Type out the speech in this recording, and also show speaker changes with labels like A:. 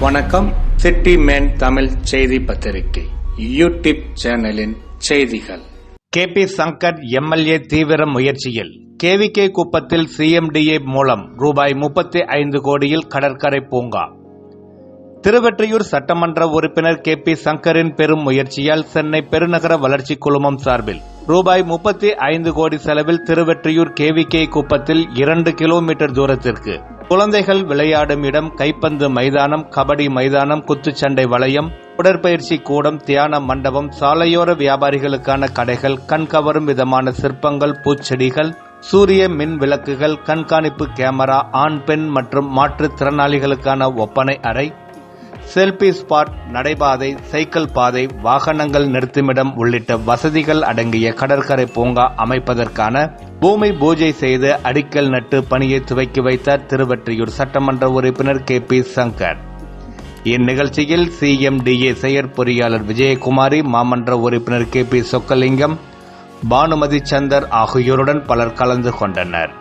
A: வணக்கம். City man Tamil செய்தி பத்திரிகை. யூடியூப் சேனலின் செய்திகள்.
B: கே பி சங்கர் எம்எல்ஏ தீவிர முயற்சியில். கேவிகே குப்பத்தில் சிஎம்டிஏ மூலம் ரூபாய் முப்பத்தி ஐந்து கோடியில் கடற்கரை பூங்கா. திருவெற்றியூர் சட்டமன்ற உறுப்பினர் கே பி சங்கரின் பெரும் முயற்சியால் சென்னை பெருநகர வளர்ச்சி குழுமம் சார்பில் ரூபாய் முப்பத்தி ஐந்து கோடி செலவில் திருவெற்றியூர் கேவிகே குப்பத்தில் இரண்டு கிலோமீட்டர் தூரத்திற்கு குழந்தைகள் விளையாடும் இடம் கைப்பந்து மைதானம் கபடி மைதானம் குத்துச்சண்டை வளையம் உடற்பயிற்சி கூடம் தியான மண்டபம் சாலையோர வியாபாரிகளுக்கான கடைகள் கண்கவரும் விதமான சிற்பங்கள் பூச்செடிகள் சூரிய மின் விளக்குகள் கண்காணிப்பு கேமரா ஆண் பெண் மற்றும் மாற்றுத்திறனாளிகளுக்கான ஒப்பனை அறை செல்பி ஸ்பாட் நடைபாதை சைக்கிள் பாதை வாகனங்கள் நிறுத்துமிடம் உள்ளிட்ட வசதிகள் அடங்கிய கடற்கரை பூங்கா அமைப்பதற்கான பூமி பூஜை செய்து அடிக்கல் நட்டு பணியை துவக்கி வைத்தார் திருவற்றியூர் சட்டமன்ற உறுப்பினர் கே பி சங்கர். இந்நிகழ்ச்சியில் சிஎம்டிஏ செயற்பொறியாளர் விஜயகுமாரி மாமன்ற உறுப்பினர் கே பி சொக்கலிங்கம் பானுமதி சந்தர் ஆகியோருடன் பலர் கலந்து கொண்டனர்.